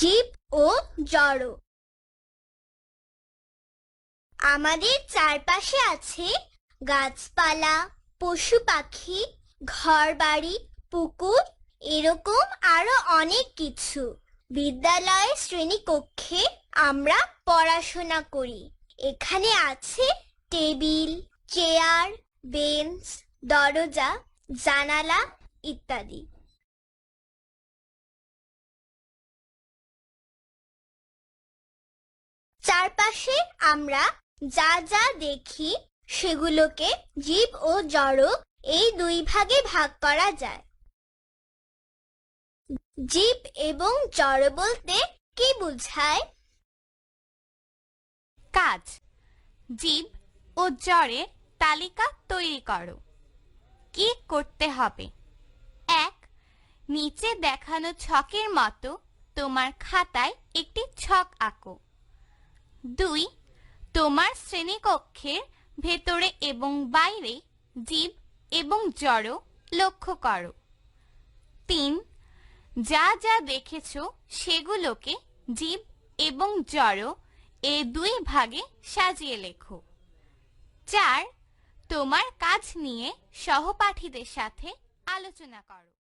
জীব ও জড়। আমাদের চারপাশে আছে গাছপালা, পশু পাখি, ঘরবাড়ি, পুকুর, এরকম আরও অনেক কিছু। বিদ্যালয়ে শ্রেণীকক্ষে আমরা পড়াশোনা করি। এখানে আছে টেবিল, চেয়ার, বেঞ্চ, দরজা, জানালা ইত্যাদি। চারপাশে আমরা যা যা দেখি সেগুলোকে জীব ও জড় এই দুই ভাগে ভাগ করা যায়। জীব এবং জড় বলতে কি বোঝায়? কাজ। জীব ও জ্বরের তালিকা তৈরি করো। কি করতে হবে? এক, নিচে দেখানো ছকের মতো তোমার খাতায় একটি ছক আঁকো। দুই, তোমার শ্রেণীকক্ষের ভেতরে এবং বাইরে জীব এবং জড় লক্ষ্য করো। তিন, যা যা দেখেছ সেগুলোকে জীব এবং জড় এ দুই ভাগে সাজিয়ে লেখো। চার, তোমার কাজ নিয়ে সহপাঠীদের সাথে আলোচনা করো।